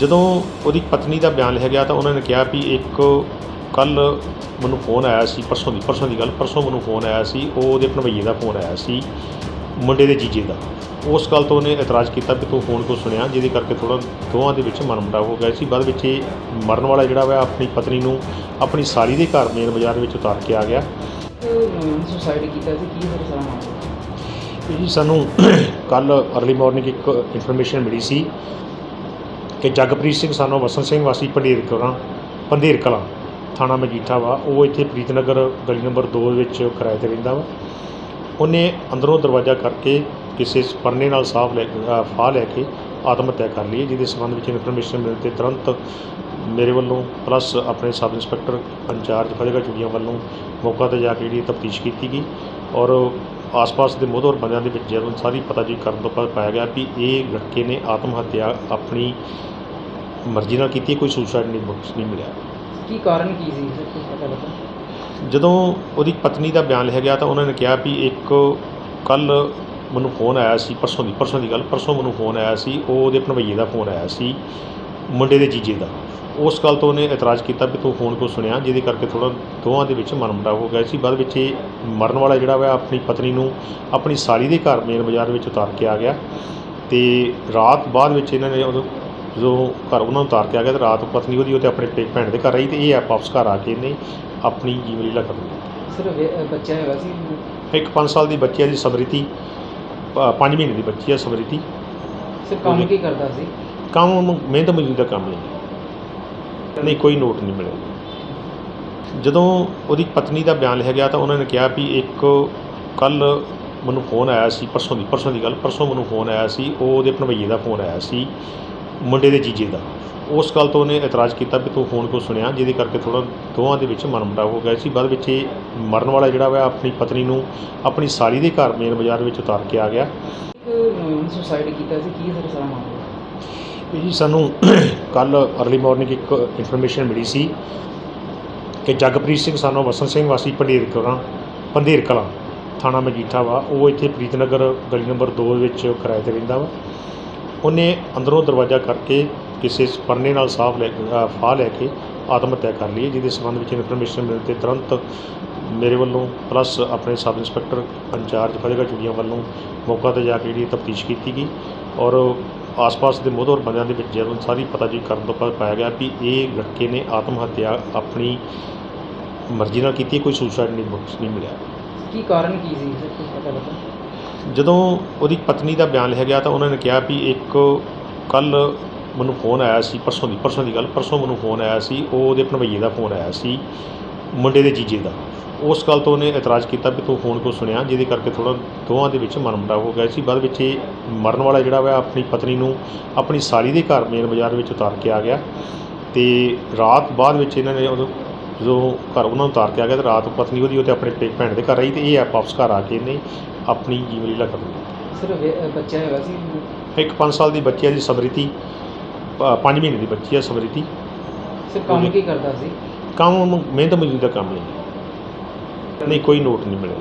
ਜਦੋਂ ਉਹਦੀ ਪਤਨੀ ਦਾ ਬਿਆਨ ਲਿਆ ਗਿਆ ਤਾਂ ਉਹਨਾਂ ਨੇ ਕਿਹਾ ਵੀ ਇੱਕ ਕੱਲ ਮੈਨੂੰ ਫੋਨ ਆਇਆ ਸੀ ਪਰਸੋਂ ਦੀ ਪਰਸੋਂ ਦੀ ਗੱਲ ਪਰਸੋਂ ਮੈਨੂੰ ਫੋਨ ਆਇਆ ਸੀ ਉਹ ਉਹਦੇ ਭਣਵਈਏ ਦਾ ਫੋਨ ਆਇਆ ਸੀ ਮੁੰਡੇ ਦੇ ਜੀਜੇ ਦਾ। ਉਸ ਗੱਲ ਤੋਂ ਉਹਨੇ ਇਤਰਾਜ਼ ਕੀਤਾ ਵੀ ਤੂੰ ਫੋਨ ਕਿਉਂ ਸੁਣਿਆ? ਜਿਹਦੇ ਕਰਕੇ ਥੋੜਾ ਦੋਵਾਂ ਦੇ ਵਿੱਚ ਮਨਮੁਟਾਵ ਹੋ ਗਿਆ ਸੀ। ਬਾਅਦ ਵਿੱਚ ਇਹ ਮਰਨ ਵਾਲਾ ਜਿਹੜਾ ਵਾ ਆਪਣੀ ਪਤਨੀ ਨੂੰ ਆਪਣੀ ਸਾਲੀ ਦੇ ਘਰ ਮੇਨ ਬਾਜ਼ਾਰ ਵਿੱਚ ਉਤਾਰ ਕੇ ਆ ਗਿਆ। ਸੁਸਾਈਡ ਕੀਤਾ ਸੀ ਕੀ ਫਿਰ ਸਾਰਾ ਮਾਮਲਾ? ਇਹ ਜੀ ਸਾਨੂੰ ਕੱਲ ਅਰਲੀ ਮਾਰਨਿੰਗ ਇੱਕ ਇਨਫੋਰਮੇਸ਼ਨ ਮਿਲੀ ਸੀ ਕਿ ਜਗਪ੍ਰੀਤ ਸਿੰਘ ਸਾਨੂੰ ਵਸਨ ਸਿੰਘ ਵਾਸੀ ਪੰਡੇਰ ਕਲਾਂ ਪੰਧੇਰ ਕਲਾਂ ਥਾਣਾ ਮਜੀਠਾ ਵਾ ਉਹ ਇੱਥੇ ਪ੍ਰੀਤਨਗਰ ਗਲੀ ਨੰਬਰ 2 ਵਿੱਚ ਕਿਰਾਏ ਤੇ ਰਹਿੰਦਾ ਵਾ। ਉਹਨੇ ਅੰਦਰੋਂ ਦਰਵਾਜ਼ਾ ਕਰਕੇ ਕਿਸੇ ਪਰਨੇ ਨਾਲ ਸਾਫ਼ ਲੈ ਅ, ਫਾਹ ਲੈ ਕੇ ਆਤਮ ਹੱਤਿਆ ਕਰ ਲਈ ਜਿਹਦੇ ਸੰਬੰਧ ਵਿੱਚ ਇਨਫੋਰਮੇਸ਼ਨ ਮਿਲਣ ਤੇ ਤੁਰੰਤ ਮੇਰੇ ਵੱਲੋਂ ਪਲੱਸ ਆਪਣੇ sub inspector incharge Fatehgarh Churian ਵੱਲੋਂ ਮੌਕਾ ਤੇ ਜਾ ਕੇ ਜਿਹੜੀ ਤਫਤੀਸ਼ ਕੀਤੀ ਗਈ ਔਰ ਆਸ-ਪਾਸ ਦੇ ਮੋਹਦਵਰ ਬੰਦਿਆਂ ਦੇ ਵਿੱਚ ਜਦੋਂ ਸਾਰੀ ਪਤਾ ਜੀ ਕਰਨ ਤੋਂ ਬਾਅਦ ਪਾਇਆ ਗਿਆ ਕਿ ਇਹ ਲੜਕੇ ਨੇ ਆਤਮ ਹੱਤਿਆ ਆਪਣੀ ਮਰਜ਼ੀ ਨਾਲ ਕੀਤੀ ਹੈ, ਕੋਈ ਸੁਸਾਈਡ ਨਹੀਂ ਬੁੱਕਸ ਨਹੀਂ ਮਿਲਿਆ। ਕੀ ਕਾਰਨ ਕੀ ਸੀ? ਸਰ ਕੁਝ ਪਤਾ ਲੱਗਾ ਜਦੋਂ ਉਹਦੀ ਪਤਨੀ ਦਾ ਬਿਆਨ ਲਿਆ ਗਿਆ ਤਾਂ ਉਹਨਾਂ ਨੇ ਕਿਹਾ ਵੀ ਇੱਕ ਕੱਲ ਮੈਨੂੰ ਫੋਨ ਆਇਆ ਸੀ ਪਰਸੋਂ ਦੀ ਪਰਸੋਂ ਦੀ ਗੱਲ ਪਰਸੋਂ ਮੈਨੂੰ ਫੋਨ ਆਇਆ ਸੀ ਉਹ ਉਹਦੇ ਭਣਵਈਏ ਦਾ ਫੋਨ ਆਇਆ ਸੀ ਮੁੰਡੇ ਦੇ ਜੀਜੇ ਦਾ। ਉਸ ਗੱਲ ਤੋਂ ਉਹਨੇ ਇਤਰਾਜ਼ ਕੀਤਾ ਵੀ ਤੂੰ ਫੋਨ ਕਿਉਂ ਸੁਣਿਆ? ਜਿਹਦੇ ਕਰਕੇ ਥੋੜਾ ਦੋਵਾਂ ਦੇ ਵਿੱਚ ਮਨਮੁਟਾਵ ਹੋ ਗਿਆ ਸੀ। ਬਾਅਦ ਵਿੱਚ ਇਹ ਮਰਨ ਵਾਲਾ ਜਿਹੜਾ ਵਾ ਆਪਣੀ ਪਤਨੀ ਨੂੰ ਆਪਣੀ ਸਾਲੀ ਦੇ ਘਰ ਮੇਨ ਬਾਜ਼ਾਰ ਵਿੱਚ ਉਤਾਰ ਕੇ ਆ ਗਿਆ। ਤੇ ਰਾਤ ਬਾਅਦ ਵਿੱਚ ਇਹਨਾਂ ਨੇ ਉਦੋਂ ਜਦੋਂ ਘਰ ਉਹਨਾਂ ਨੂੰ ਉਤਾਰ ਕੇ ਆ ਗਿਆ ਤੇ ਰਾਤ ਪਤਨੀ ਉਹਦੀ ਉਹ ਤੇ ਆਪਣੇ ਭੈਣ ਦੇ ਘਰ ਰਹੀ ਤੇ ਇਹ ਆਪ ਵਾਪਸ ਘਰ ਆ ਕੇ ਇਹਨੇ ਆਪਣੀ ਜੀਵਨ ਲੀਲਾ ਖਤਮ ਕੀਤੀ ਸਰ ਬੱਚਾ ਹੈਗਾ ਸੀ? ਇੱਕ 5 ਸਾਲ ਦੀ ਬੱਚੀ ਹੈ ਜੀ ਸਮਰਿਤੀ। 5 ਮਹੀਨੇ ਦੀ ਬੱਚੀ ਹੈ ਸਮਰਿਤੀ। ਸਰ ਕੰਮ ਕੀ ਕਰਦਾ ਸੀ? ਕੰਮ ਮਿਹਨਤ ਮਜ਼ਦੂਰੀ ਦਾ ਕੰਮ ਹੈ ਨਹੀਂ ਕੋਈ ਨੋਟ ਨਹੀਂ ਮਿਲਿਆ। ਜਦੋਂ ਉਹਦੀ ਪਤਨੀ ਦਾ ਬਿਆਨ ਲਿਆ ਗਿਆ ਤਾਂ ਉਹਨਾਂ ਨੇ ਕਿਹਾ ਵੀ ਇੱਕ ਕੱਲ ਮੈਨੂੰ ਫੋਨ ਆਇਆ ਸੀ ਪਰਸੋਂ ਦੀ ਪਰਸੋਂ ਦੀ ਗੱਲ ਪਰਸੋਂ ਮੈਨੂੰ ਫੋਨ ਆਇਆ ਸੀ ਉਹ ਉਹਦੇ ਭਣਵਈਏ ਦਾ ਫੋਨ ਆਇਆ ਸੀ। ਮੁੰਡੇ ਦੇ ਜੀਜੇ ਦਾ। ਉਸ ਗੱਲ ਤੋਂ ਉਹਨੇ ਇਤਰਾਜ਼ ਕੀਤਾ ਵੀ ਤੂੰ ਫੋਨ ਕਿਉਂ ਸੁਣਿਆ? ਜਿਹਦੇ ਕਰਕੇ ਥੋੜਾ ਦੋਵਾਂ ਦੇ ਵਿੱਚ ਮਨਮੁਟਾਵ ਹੋ ਗਿਆ ਸੀ। ਬਾਅਦ ਵਿੱਚ ਇਹ ਮਰਨ ਵਾਲਾ ਜਿਹੜਾ ਵਾ ਆਪਣੀ ਪਤਨੀ ਨੂੰ ਆਪਣੀ ਸਾਲੀ ਦੇ ਘਰ ਮੇਨ ਬਾਜ਼ਾਰ ਵਿੱਚ ਉਤਾਰ ਕੇ ਆ ਗਿਆ। ਇੱਕ ਸੁਸਾਈਡ ਕੀਤਾ ਸੀ। ਕੀ ਫਿਰ ਸਾਰਾ ਮਾਮਲਾ? ਇਹ ਜੀ ਸਾਨੂੰ ਕੱਲ ਅਰਲੀ ਮਾਰਨਿੰਗ ਇੱਕ ਇਨਫੋਰਮੇਸ਼ਨ ਮਿਲੀ ਸੀ ਕਿ ਜਗਪ੍ਰੀਤ ਸਿੰਘ ਸਾਨੂੰ ਵਸਨ ਸਿੰਘ ਵਾਸੀ ਪੰਡੇਰ ਕਲਾਂ ਪੰਧੇਰ ਕਲਾਂ ਥਾਣਾ ਮਜੀਠਾ ਵਾ। ਉਹ ਇੱਥੇ ਪ੍ਰੀਤਨਗਰ ਗਲੀ ਨੰਬਰ 2 ਵਿੱਚ ਕਿਰਾਏ ਤੇ ਰਹਿੰਦਾ ਵਾ। ਉਹਨੇ ਅੰਦਰੋਂ ਦਰਵਾਜ਼ਾ ਕਰਕੇ ਕਿਸੇ ਪਰਨੇ ਨਾਲ ਸਾਫ਼ ਲੈ ਅ, ਫਾਹ ਲੈ ਕੇ ਆਤਮ ਹੱਤਿਆ ਕਰ ਲਈ ਜਿਹਦੇ ਸੰਬੰਧ ਵਿੱਚ ਇਨਫੋਰਮੇਸ਼ਨ ਮਿਲਣ ਤੇ ਤੁਰੰਤ ਮੇਰੇ ਵੱਲੋਂ ਪਲੱਸ ਆਪਣੇ sub inspector incharge Fatehgarh Churian ਵੱਲੋਂ ਮੌਕਾ ਤੇ ਜਾ ਕੇ ਜਿਹੜੀ ਤਫਤੀਸ਼ ਕੀਤੀ ਗਈ ਔਰ ਆਸ-ਪਾਸ ਦੇ ਮੋਹਦਵਰ ਬੰਦਿਆਂ ਦੇ ਵਿੱਚ ਜਦੋਂ ਸਾਰੀ ਪਤਾ ਜੀ ਕਰਨ ਤੋਂ ਬਾਅਦ ਪਾਇਆ ਗਿਆ ਵੀ ਇਹ ਲੜਕੇ ਨੇ ਆਤਮ ਹੱਤਿਆ ਆਪਣੀ ਮਰਜ਼ੀ ਨਾਲ ਕੀਤੀ ਹੈ, ਕੋਈ ਸੁਸਾਈਡ ਨਹੀਂ ਨਹੀਂ ਮਿਲਿਆ। ਕੀ ਕਾਰਨ ਕੀ ਸੀ? ਸਰ ਪਤਾ ਲੱਗਾ? ਜਦੋਂ ਉਹਦੀ ਪਤਨੀ ਦਾ ਬਿਆਨ ਲਿਆ ਗਿਆ ਤਾਂ ਉਹਨਾਂ ਨੇ ਕਿਹਾ ਵੀ ਇੱਕ ਕੱਲ੍ਹ ਮੈਨੂੰ ਫੋਨ ਆਇਆ ਸੀ, ਪਰਸੋਂ ਦੀ ਪਰਸੋਂ ਦੀ ਗੱਲ, ਪਰਸੋਂ ਮੈਨੂੰ ਫੋਨ ਆਇਆ ਸੀ, ਉਹ ਉਹਦੇ ਭਣਵਈਏ ਦਾ ਫੋਨ ਆਇਆ ਸੀ, ਮੁੰਡੇ ਦੇ ਜੀਜੇ ਦਾ। ਉਸ ਗੱਲ ਤੋਂ ਉਹਨੇ ਇਤਰਾਜ਼ ਕੀਤਾ ਵੀ ਤੂੰ ਫੋਨ ਕਿਉਂ ਸੁਣਿਆ? ਜਿਹਦੇ ਕਰਕੇ ਥੋੜਾ ਦੋਵਾਂ ਦੇ ਵਿੱਚ ਮਨਮੁਟਾਵ ਹੋ ਗਿਆ ਸੀ। ਬਾਅਦ ਵਿੱਚ ਇਹ ਮਰਨ ਵਾਲਾ ਜਿਹੜਾ ਵਾ, ਆਪਣੀ ਪਤਨੀ ਨੂੰ ਆਪਣੀ ਸਾਲੀ ਦੇ ਘਰ ਮੇਨ ਬਾਜ਼ਾਰ ਵਿੱਚ ਉਤਾਰ ਕੇ ਆ ਗਿਆ। ਤੇ ਰਾਤ ਬਾਅਦ ਵਿੱਚ ਇਹਨਾਂ ਨੇ ਉਦੋਂ, ਜਦੋਂ ਘਰ ਉਹਨਾਂ ਨੂੰ ਉਤਾਰ ਕੇ ਆ ਗਿਆ, ਤੇ ਰਾਤ ਪਤਨੀ ਉਹਦੀ ਉਹ ਤੇ ਆਪਣੇ ਪੇ- ਭੈਣ ਦੇ ਘਰ ਰਹੀ ਤੇ ਇਹ ਆਪ ਵਾਪਸ ਘਰ ਆ ਕੇ ਇਹਨੇ ਆਪਣੀ ਜੀਵਨ ਲੀਲਾ ਕੀਤੀ। ਸਰ ਵੇ- ਬੱਚਾ ਹੈਗਾ ਸੀ ਇੱਕ 5 ਸਾਲ ਦੀ ਬੱਚੀ ਹੈ ਜੀ ਸਮਰਿਤੀ। 5 ਮਹੀਨੇ ਦੀ ਬੱਚੀ ਹੈ ਸਮਰਿਤੀ। ਸਰ ਕੰਮ ਕੀ ਕਰਦਾ ਸੀ? ਕੰਮ ਮਿਹਨਤ ਮਜ਼ਦੂਰੀ ਦਾ ਕੰਮ ਹੈ ਨਹੀਂ ਕੋਈ ਨੋਟ ਨਹੀਂ ਮਿਲਿਆ।